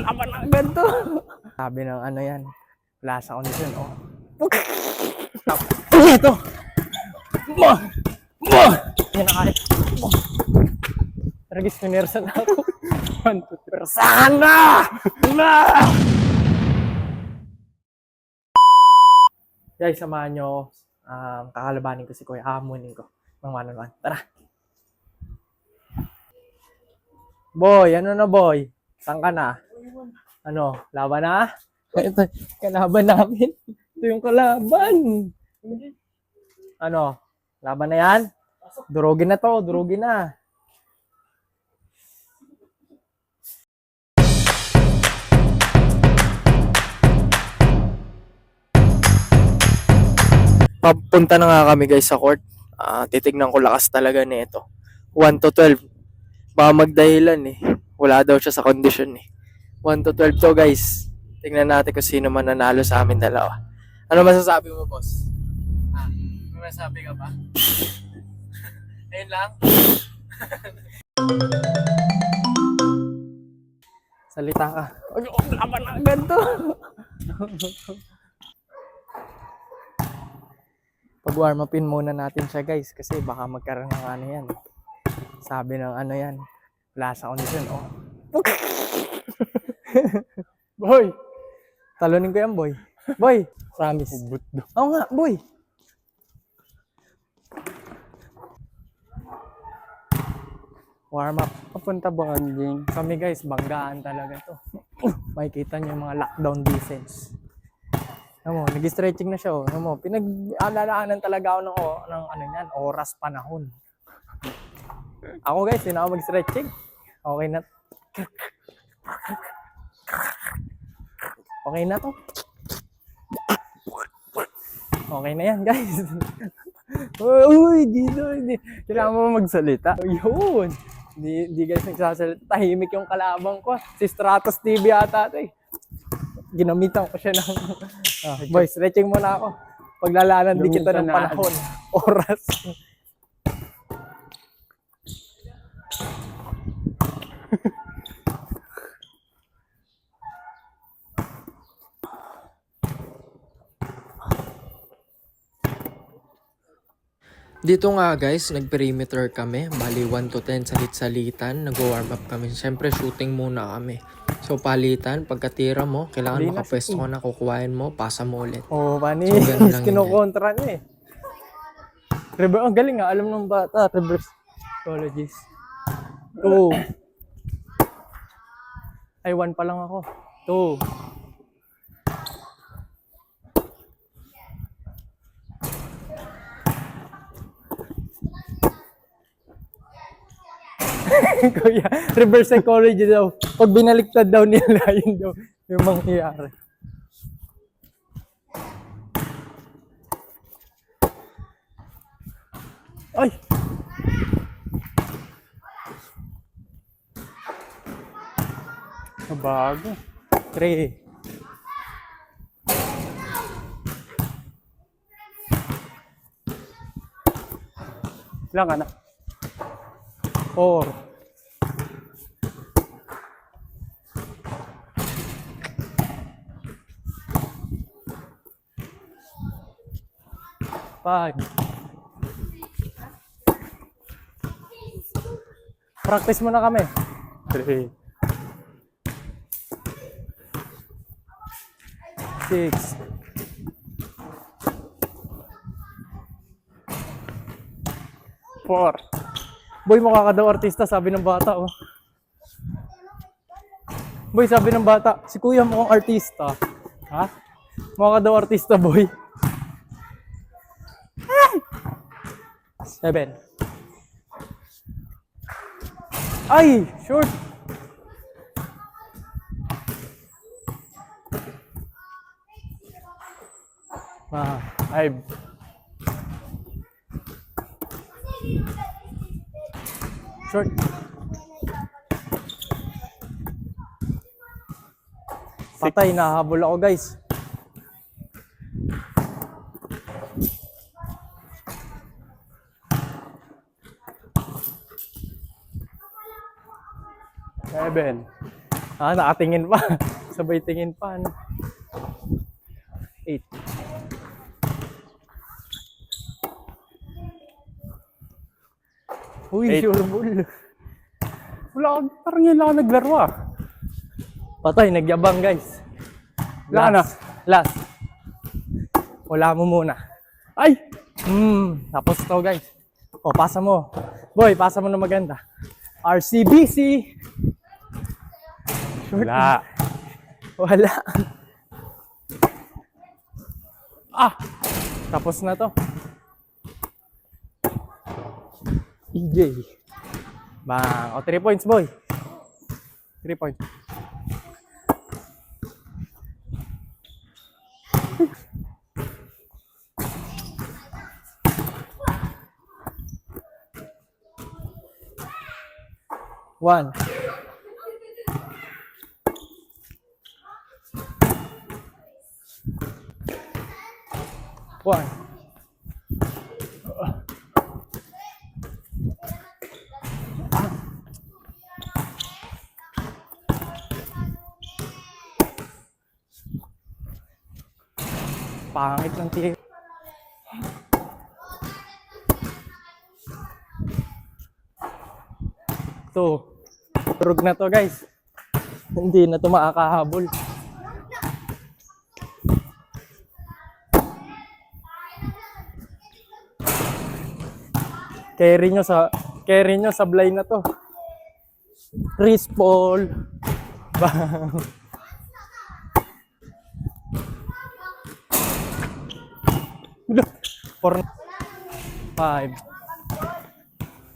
Laban na ganito. Sabi ng ano yan. Wala sa kondisyon. Oh. Ito. Mo! Mo! Yan na kahit. Regis Minersa na ako. One, two, three. Sana! Na! Guys, samahan nyo. Um, kakalabanin ko si Kuya. Hamunin ko. Ng one on one. Tara. Boy, ano na boy? Saan ka na? Ano, laban na? Ito, kalaban namin. Ito yung kalaban. Ano, laban na yan? Durugin na to, durugin na. Papunta na nga kami guys sa court. Ah, titignan ko lakas talaga nito. 1 to 12. Baka magdahilan eh. Wala daw siya sa condition eh. 1 to 12 to guys. Tingnan natin kung sino man nanalo sa amin dalawa. Ano masasabi mo, boss? Ah, may masasabi ka ba? Ayun lang. Salita ka. Ay, oh, laban na ganito. Pag-warm upin muna natin siya guys kasi baka magkaroon ng ano yan. Sabi ng ano yan. Wala sa condition. Oh. Boy! Talunin ko yan, boy. Boy! Promise. Oo nga, boy. Warm up. Papunta bonding. Kami guys, banggaan talaga to. Makikita niyo yung mga lockdown defense. Ano mo, nag-stretching na siya. Oh. Ano mo, pinag-alalaanan talaga ako ng, o- ng ano yan, oras, panahon. Ako guys, hindi na ako mag-stretching. Okay na. Okay na to. Okay na yan, guys. Uy, dito, hindi. Kailangan mo magsalita. Yun. Hindi, hindi guys nagsasalita. Tahimik yung kalabang ko. Si Stratos TV ata ito eh. Ginamitan ko siya ng... Ah, boy, stretching muna ako. Paglalaanan din kita ng panahon. Oras. Dito nga guys, nag-perimeter kami. Bali 1 to 10 salit-salitan. Nag-warm up kami. Siyempre shooting muna kami. So palitan, pagkatira mo, kailangan Hindi makapwesto ka na, kukuhain mo, pasa mo ulit. Oh, panis. So, ganun lang Kinokontra niya eh. Rever ang galing nga. Alam ng bata. Reverse psychologist. Two. Ay, one pa lang ako. Two. Kuya, reverse psychology daw. Pag binaliktad daw nila, yun daw yung mangyayari. Ay! Bago. Three. Lang anak. 4. Five. Practice muna kami. Three. Six. Four. Boy, mukha ka daw artista, sabi ng bata, oh. Boy, sabi ng bata, si kuya mukhang artista. Ha? Mukha ka daw artista, boy. Seven. Ay, short. Ah, five. Short. Patay, nahabol ako guys. Seven. Ah, nakatingin pa. Sabay tingin pa. Ano? Eight. Uy, Eight. sure ball. Wala, parang yun lang ako naglaro ah. Patay, nagyabang guys. Wala na. Last. Wala mo muna. Ay! Hmm, tapos to guys. O, pasa mo. Boy, pasa mo na maganda. RCBC. Wala. Wala. Ah! Tapos na to. EJ. Bang. O, 3 points, boy. 3 points. One. One. Pangit ng tira. To. Turog na to guys. Hindi na to makakahabol. Carry nyo sa carry nyo sa blind na to. Chris Paul. Bang. Four. Five.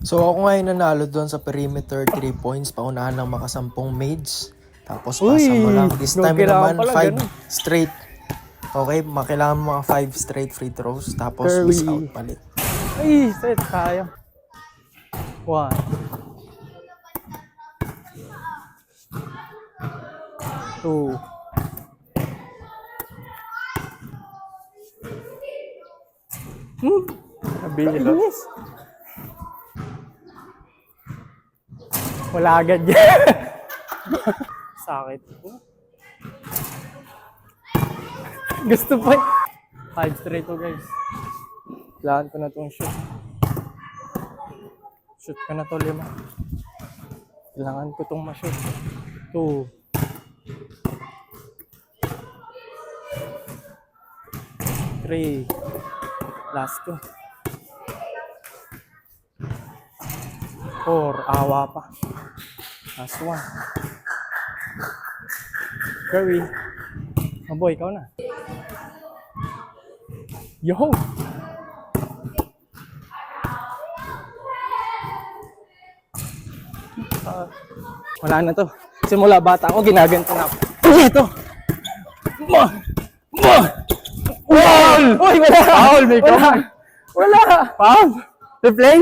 So ako nga yung nanalo doon sa perimeter 3 points, paunahan ng makasampung maids. Tapos Uy, pasa mo lang. This time naman, pala 5 ganun. straight. Okay, makailangan mo mga 5 straight free throws. Tapos Curry. miss out palit. Ay, set. Kaya. One. Two. Hmm. Nabili lang. Inis. Wala agad yan. Sakit. Gusto pa. Five straight to guys. Kailangan ko na itong shoot. Shoot ko na to lima. Kailangan ko itong ma-shoot. Two. Three. Last two. Four. Awa pa. Last one. Curry. Oh ikaw na. Yo! Ah, wala na to. Simula bata ako, ginaganto na ako. Ito! Mo! Mo! Wall! Uy, wala! Foul, may Wala! Wala! Foul! Replay?